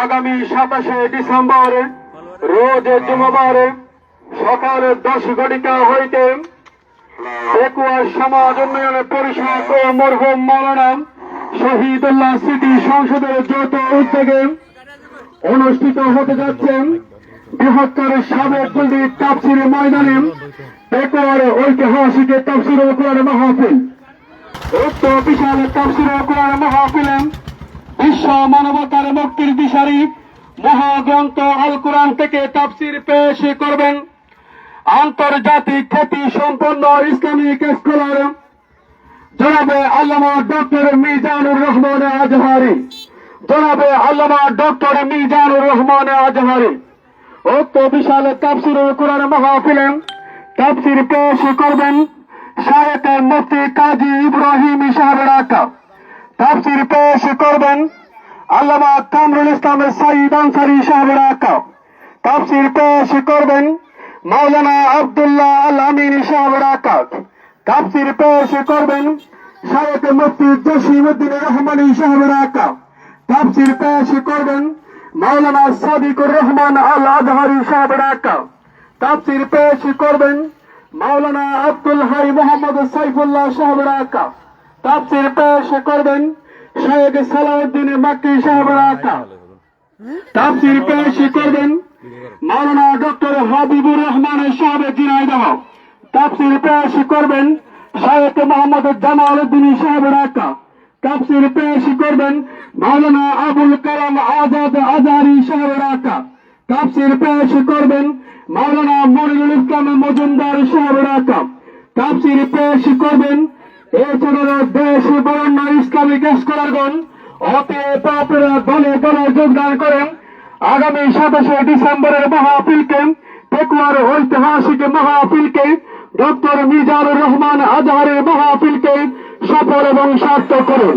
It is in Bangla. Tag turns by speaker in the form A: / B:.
A: আগামী সাতাশে ডিসেম্বর, রোজ জুমাবারে সকাল দশ ঘটিকা হইতে পেকুয়া সমাজ উন্নয়ন পরিষদ ও মরহুম মৌলানা শহীদুল্লাহ সিটি সংসদের যৌথ উদ্যোগে অনুষ্ঠিত হতে যাচ্ছেন বৃহত্তর সাবেক গুলদি তাপসির ময়দানে পেকুয়ার ঐতিহাসিক তাপসির কোরআন মাহফিল। উক্ত বিশাল তাপসির কোরআন মাহফিলে বিশ্ব মানবতার মুক্তির দিশারি মহাগ্রন্থ আল কোরআন থেকে তাফসির পেশ করবেন আন্তর্জাতিক খ্যাতি সম্পন্ন ইসলামিক স্কলার জনাবে আল্লামা ডক্টর মিজানুর রহমান আজহারি। জনাবে আল্লামা ডক্টর মিজানুর রহমান আজহারি। উক্ত বিশাল তাফসির কোরআন মাহফিলে তাফসির পেশ করবেন শায়েখ মুফতি কাজী ইব্রাহিম সাহেব তাফসির পেশ করবেন আল্লামা কামরুল ইসলাম সাইদ আনসারি সাহেব রাকা তাফসির পেশ করবেন মাওলানা আব্দুল্লাহ আল আমিন সাহেব রাকা তাফসির পেশ করবেন শায়েখ মুফতি জসিমউদ্দিন রহমানী সাহেব রাকা তাফসির পেশ করবেন মাওলানা সাদিকুর রহমান আল আজহারি সাহেব রাকা তাফসির পেশ করবেন মাওলানা আব্দুল হাই মোহাম্মদ সাইফুল্লাহ সাহেব রাকা তাফসির পেশ করবেন শেখ সালাউদ্দিন মাক্কি সাহেব রাকা তাফসির পেশ করবেন মাওলানা ডক্টর হাবিবুর রহমান সাহেব জিনাইদহ। তাফসির পেশ করবেন শেখ মোহাম্মদ জামাল উদ্দিন সাহেব রাকা তাফসির পেশ করবেন মাওলানা আবুল কালাম আজাদ আজারি সাহেব রাকা তাফসির পেশ করবেন মাওলানা মনিরুল ইসলাম মজুমদার সাহেব রাকা তাফসির পেশ করবেন এছাড়াও দেশ বরণ্য আপনারা দলে দলে যোগদান করেন। আগামী সাতাশে ডিসেম্বরের মাহফিলকে পেকুয়ার ঐতিহাসিক মাহফিলকে, ডক্টর মিজানুর রহমান আজহারের মাহফিলকে সফল এবং সার্থক করুন।